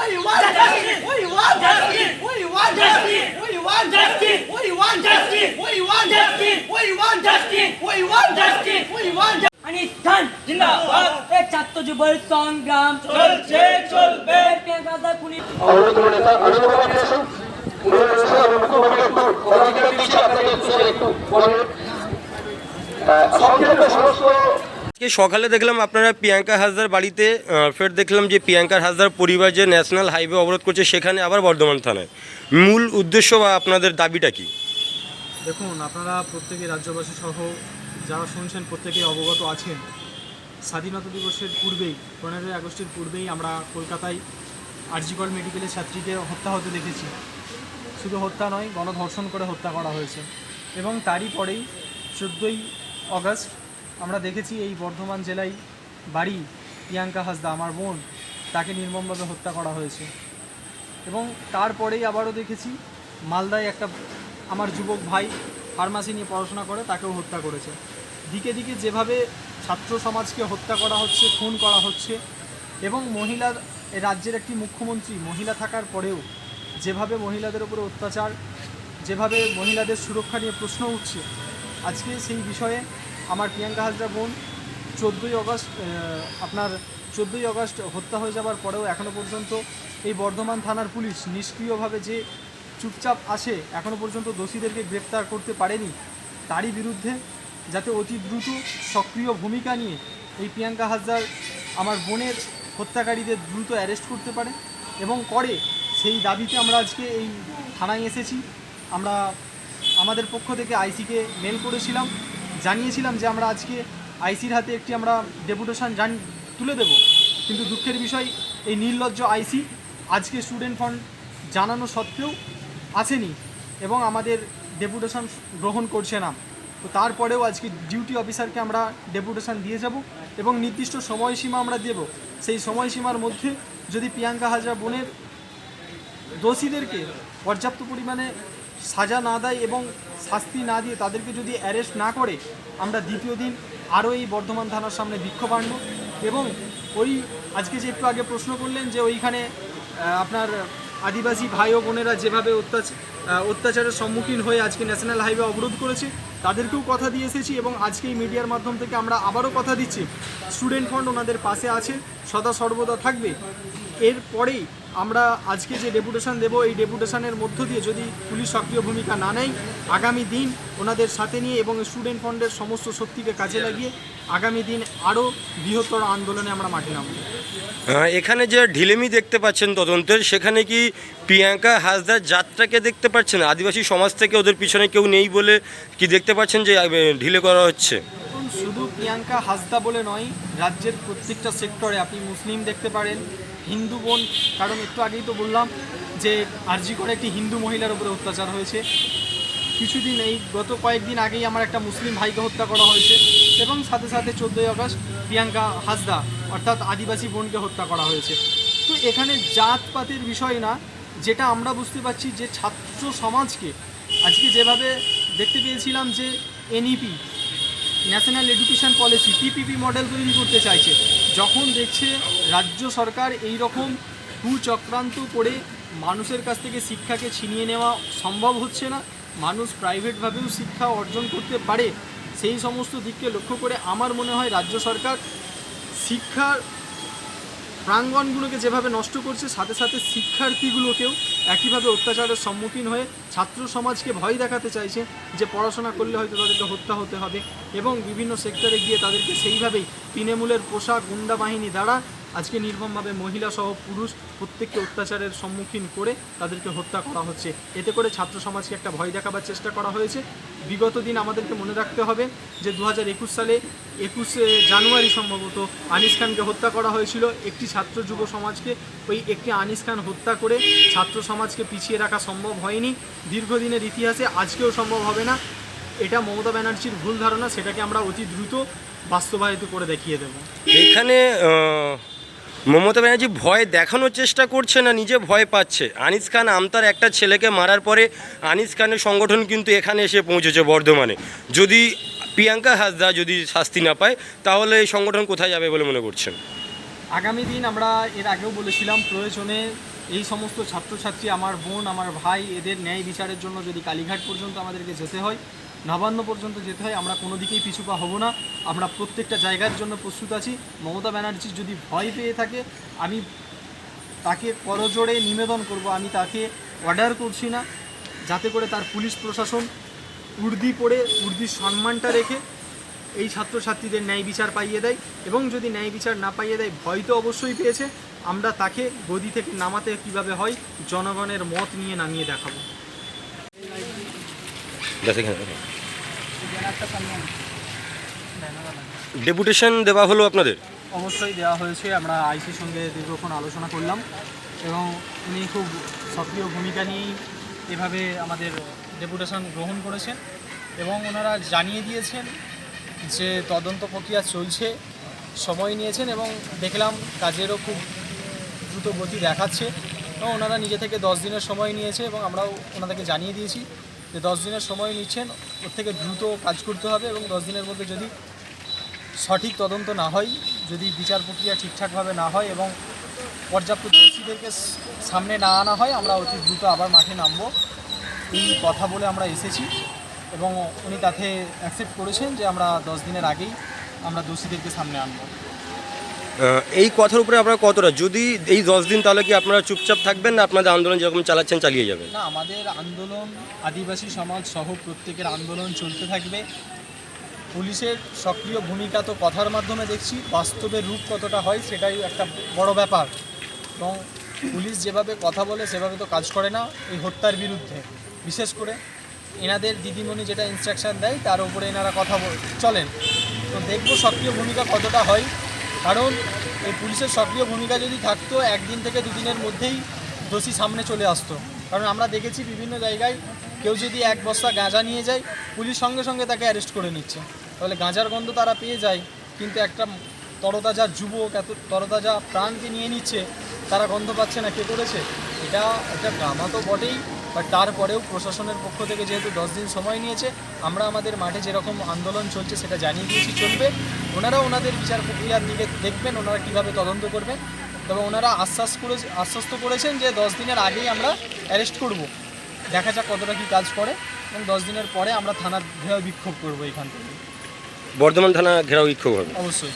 What do you want? Justice. What do you want? Justice. What do you want? Justice. What do you want? Justice. What do you want? Justice. What do you want? Justice. What do you want? Justice. What do you want? Justice. What do you want? Anis খান জিন্দাবাদ এ ছাত্র যুবর সংগ্রাম চলছে, চলবে। গাদা খুনি অনুরোধ নেতা আনন্দ বাবা আসুন অনুরোধ রয়েছে আমি মুখ্যমন্ত্রী একটু অধিকার দিচ্ছি আপনাকে একটু একটু অনুরোধ সংক্ষেপে সমস্ত আজকে সকালে দেখলাম আপনারা প্রিয়াঙ্কা হাসদার বাড়িতে ফের দেখলাম যে প্রিয়াঙ্কা হাসদার পরিবার যে ন্যাশনাল হাইওয়ে অবরোধ করছে, সেখানে আবার বর্ধমান থানায়। মূল উদ্দেশ্য বা আপনাদের দাবিটা কি? দেখুন, আপনারা প্রত্যেকে রাজ্যবাসী সহ যারা শুনছেন, প্রত্যেকে অবগত আছেন। স্বাধীনতা দিবসের পূর্বেই, পনেরোই আগস্টের পূর্বেই আমরা কলকাতায় আরজিকল মেডিকেলের ছাত্রীকে হত্যা হতে দেখেছি। শুধু হত্যা নয়, গণধর্ষণ করে হত্যা করা হয়েছে। এবং তারই পরেই চোদ্দোই অগস্ট আমরা দেখেছি এই বর্ধমান জেলায় বাড়ি প্রিয়াঙ্কা হাসদা, আমার বোন, তাকে নির্মমভাবে হত্যা করা হয়েছে। এবং তারপরেই আবারও দেখেছি মালদায় একটা আমার যুবক ভাই ফার্মাসি নিয়ে পড়াশোনা করে, তাকেও হত্যা করেছে। দিকে দিকে যেভাবে ছাত্র সমাজকে হত্যা করা হচ্ছে, খুন করা হচ্ছে, এবং মহিলার রাজ্যের একটি মুখ্যমন্ত্রী মহিলা থাকার পরেও যেভাবে মহিলাদের উপরে অত্যাচার, যেভাবে মহিলাদের সুরক্ষা নিয়ে প্রশ্ন উঠছে, আজকে সেই বিষয়ে আমার প্রিয়াঙ্কা হাজরা বোন, চোদ্দোই অগস্ট আপনার চোদ্দোই অগস্ট হত্যা হয়ে যাওয়ার পরেও এখনও পর্যন্ত এই বর্ধমান থানার পুলিশ নিষ্ক্রিয়ভাবে যে চুপচাপ আসে এখনও পর্যন্ত দোষীদেরকে গ্রেপ্তার করতে পারেনি। তারই বিরুদ্ধে যাতে অতি দ্রুত সক্রিয় ভূমিকা নিয়ে এই প্রিয়াঙ্কা হাজদার আমার বোনের হত্যাকারীদের দ্রুত অ্যারেস্ট করতে পারে এবং করে, সেই দাবিতে আমরা আজকে এই থানায় এসেছি। আমরা, আমাদের পক্ষ থেকে আইসিকে মেল করেছিলাম। জানিয়েছিলাম যে আমরা আজকে আইসির হাতে একটি আমরা ডেপুটেশন জান তুলে দেব। কিন্তু দুঃখের বিষয়, এই নির্লজ্জ আইসি আজকে স্টুডেন্ট ফান্ড জানানো সত্ত্বেও আসেনি এবং আমাদের ডেপুটেশন গ্রহণ করছে না। তো তারপরেও আজকে ডিউটি অফিসারকে আমরা ডেপুটেশন দিয়ে যাব এবং নির্দিষ্ট সময়সীমা আমরা দেব। সেই সময়সীমার মধ্যে যদি প্রিয়াঙ্কা হাজরা বোনের দোষীদেরকে পর্যাপ্ত পরিমাণে সাজা না দেয় এবং শাস্তি না দিয়ে তাদেরকে যদি অ্যারেস্ট না করে, আমরা দ্বিতীয় দিন আরও এই বর্ধমান থানার সামনে বিক্ষোভ আনব। এবং ওই আজকে যে একটু আগে প্রশ্ন করলেন যে ওইখানে আপনার আদিবাসী ভাই ও বোনেরা যেভাবে অত্যাচার অত্যাচারের সম্মুখীন হয়ে আজকে ন্যাশনাল হাইওয়ে অবরোধ করেছে, তাদেরকেও কথা দিয়ে এসেছি এবং আজকে এই মিডিয়ার মাধ্যম থেকে আমরা আবারও কথা দিচ্ছি। স্টুডেন্ট ফান্ড ওনাদের পাশে আছে সদা সর্বদা থাকবে। এরপরেই আমরা আজকে যে ডেপুটেশন দেব এই ডেপুটেশনের মধ্য দিয়ে যদি পুলিশ সক্রিয় ভূমিকা না নেয় আগামী দিন ওনাদের সাথে নিয়ে এবং স্টুডেন্ট ফন্ডের সমস্ত শক্তিকে কাজে লাগিয়ে আগামী দিন আরও বৃহত্তর আন্দোলনে আমরা মাঠে নামব। এখানে যে ঢিলেমি দেখতে পাচ্ছেন তদন্তের সেখানে কি প্রিয়াঙ্কা হাসদার যাত্রাকে দেখতে পাচ্ছেন? আদিবাসী সমাজ থেকে ওদের পিছনে কেউ নেই বলে কি দেখতে পাচ্ছেন যে ঢিলে করা হচ্ছে? শুধু প্রিয়াঙ্কা হাসদা বলে নয় রাজ্যের প্রত্যেকটা সেক্টরে আপনি মুসলিম দেখতে পারেন হিন্দু বোন, কারণ একটু আগেই তো বললাম যে আরজি করে একটি হিন্দু মহিলার উপরে অত্যাচার হয়েছে। কিছুদিন এই গত কয়েকদিন আগেই আমার একটা মুসলিম ভাইকে হত্যা করা হয়েছে এবং সাথে সাথে চোদ্দোই আগস্ট প্রিয়াঙ্কা হাসদা, অর্থাৎ আদিবাসী বোনকে হত্যা করা হয়েছে। তো এখানে জাতপাতের বিষয় না, যেটা আমরা বুঝতে পারছি যে ছাত্র সমাজকে, আজকে যেভাবে দেখতে পেয়েছিলাম যে NEP, national education policy PPP model তৈরি করতে চাইছে যখন দেখছে রাজ্য সরকার এই রকম কুচক্রান্ত করে মানুষের কাছ থেকে শিক্ষাকে ছিনিয়ে নেওয়া সম্ভব হচ্ছে না, মানুষ প্রাইভেটভাবেও শিক্ষা অর্জন করতে পারে, সেই সমস্ত দিককে লক্ষ্য করে আমার মনে হয় রাজ্য সরকার শিক্ষার প্রাঙ্গণগুলোকে যেভাবে নষ্ট করছে, সাথে সাথে শিক্ষার্থীগুলোকেও একইভাবে অত্যাচারের সম্মুখীন হয়ে ছাত্র সমাজকে ভয় দেখাতে চাইছে যে পড়াশোনা করলে হয়তো তাদেরকে হত্যা হতে হবে এবং বিভিন্ন সেক্টরে গিয়ে তাদেরকে সেইভাবেই তৃণমূলের পোশাক গুন্ডা বাহিনী দ্বারা আজকে নির্মমভাবে মহিলা সহ পুরুষ প্রত্যেককে অত্যাচারের সম্মুখীন করে তাদেরকে হত্যা করা হচ্ছে। এতে করে ছাত্র সমাজকে একটা ভয় দেখাবার চেষ্টা করা হয়েছে। বিগত দিন আমাদেরকে মনে রাখতে হবে যে দু হাজার একুশ সালে একুশে জানুয়ারি সম্ভবত আনিস খানকে হত্যা করা হয়েছিল। একটি ছাত্র যুব সমাজকে ওই একটি আনিস খান হত্যা করে ছাত্র সমাজকে পিছিয়ে রাখা সম্ভব হয়নি। দীর্ঘদিনের ইতিহাসে আজকেও সম্ভব হবে না। এটা মমতা ব্যানার্জির ভুল ধারণা, সেটাকে আমরা অতি দ্রুত বাস্তবায়িত করে দেখিয়ে দেবো। এখানে মমতা ব্যানার্জি ভয় দেখানোর চেষ্টা করছে না, নিজে ভয় পাচ্ছে। আনিস খান আমতার একটা ছেলেকে মারার পরে আনিস খানের সংগঠন কিন্তু এখানে এসে পৌঁছেছে বর্ধমানে। যদি প্রিয়াঙ্কা হাসদা যদি শাস্তি না পায়, তাহলে এই সংগঠন কোথায় যাবে বলে মনে করছেন? আগামী দিন আমরা এর আগেও বলেছিলাম, প্রয়োজনে এই সমস্ত ছাত্রছাত্রী, আমার বোন, আমার ভাই, এদের ন্যায় বিচারের জন্য যদি কালীঘাট পর্যন্ত আমাদেরকে যেতে হয় নবান্ন পর্যন্ত যেতে হয়, আমরা কোনো দিকেই পিছুপা হব না। আমরা প্রত্যেকটা জায়গার জন্য প্রস্তুত আছি। মমতা ব্যানার্জি যদি ভয় পেয়ে থাকে, আমি তাকে করজোড়ে নিবেদন করব। আমি তাকে অর্ডার করছি না, যাতে করে তার পুলিশ প্রশাসন উর্দি পড়ে উর্দির সম্মানটা রেখে এই ছাত্রছাত্রীদের ন্যায় বিচার পাইয়ে দেয়। এবং যদি ন্যায় বিচার না পাইয়ে দেয়, ভয় তো অবশ্যই পেয়েছে। আমরা তাকে গদি থেকে নামাতে কীভাবে হয়, জনগণের মত নিয়ে নামিয়ে দেখাবো। ডেপুটেশন দেওয়া হলো আপনাদের? অবশ্যই দেওয়া হয়েছে, আমরা আইসির সঙ্গে দীর্ঘক্ষণ আলোচনা করলাম এবং উনি খুব সক্রিয় ভূমিকা নিয়েই এভাবে আমাদের ডেপুটেশন গ্রহণ করেছেন এবং ওনারা জানিয়ে দিয়েছেন যে তদন্ত প্রক্রিয়া চলছে, সময় নিয়েছেন এবং দেখলাম কাজেরও খুব দ্রুত গতি দেখাচ্ছে। এবং ওনারা নিজে থেকে দশ দিনের সময় নিয়েছে এবং আমরাও ওনাদেরকে জানিয়ে দিয়েছি। যে দশ দিনের সময় নিচ্ছেন, ওর থেকে দ্রুত কাজ করতে হবে এবং দশ দিনের মধ্যে যদি সঠিক তদন্ত না হয়, যদি বিচার প্রক্রিয়া ঠিকঠাকভাবে না হয় এবং পর্যাপ্ত দোষীদেরকে সামনে না আনা হয়, আমরা অতি দ্রুত আবার মাঠে নামবো। এই কথা বলে আমরা এসেছি এবং উনি তাতে অ্যাকসেপ্ট করেছেন যে আমরা দশ দিনের আগেই আমরা দোষীদেরকে সামনে আনব। এই কথার উপরে আপনারা কতটা? যদি এই দশ দিন তাহলে কি আপনারা চুপচাপ থাকবেন না আপনাদের আন্দোলন যেরকম চালাচ্ছেন, চালিয়ে যাবেন? না, আমাদের আন্দোলন, আদিবাসী সমাজ সহ প্রত্যেকের আন্দোলন চলতে থাকবে। পুলিশের সক্রিয় ভূমিকা তো কথার মাধ্যমে দেখছি বাস্তবের রূপ কতটা হয় সেটাই একটা বড় ব্যাপার। এবং পুলিশ যেভাবে কথা বলে সেভাবে তো কাজ করে না, এই হত্যার বিরুদ্ধে। বিশেষ করে এনাদের দিদিমণি যেটা ইনস্ট্রাকশন দেয়, তার উপরে এনারা কথা চলেন। তো দেখব সক্রিয় ভূমিকা কতটা হয়। কারণ এই পুলিশের সক্রিয় ভূমিকা যদি থাকতো, একদিন থেকে দুদিনের মধ্যেই দোষী সামনে চলে আসতো। কারণ আমরা দেখেছি বিভিন্ন জায়গায় কেউ যদি এক বস্তা গাঁজা নিয়ে যায়, পুলিশ সঙ্গে সঙ্গে তাকে অ্যারেস্ট করে নিচ্ছে। তাহলে গাঁজার গন্ধ তারা পেয়ে যায়, কিন্তু একটা তরতাজা যুবক, এত তরতাজা প্রাণকে নিয়ে নিচ্ছে, তারা গন্ধ পাচ্ছে না, কে করেছে? এটা একটা ড্রামা তো বটেই। বাট তারপরেও প্রশাসনের পক্ষ থেকে যেহেতু দশ দিন সময় নিয়েছে আমরা আমাদের মাঠে যেরকম আন্দোলন চলছে সেটা জানিয়ে দিয়েছি চলবে। ওনারা ওনাদের বিচার প্রক্রিয়ার দিকে দেখবেন ওনারা কীভাবে তদন্ত করবেন তবে ওনারা আশ্বাস করে আশ্বস্ত করেছেন যে দশ দিনের আগেই আমরা অ্যারেস্ট করব। দেখা যাক কতটা কী কাজ করে এবং দশ দিনের পরে আমরা থানার ঘেরাও বিক্ষোভ করব এখান থেকে। বর্ধমান থানা ঘেরাও বিক্ষোভ হবে। অবশ্যই।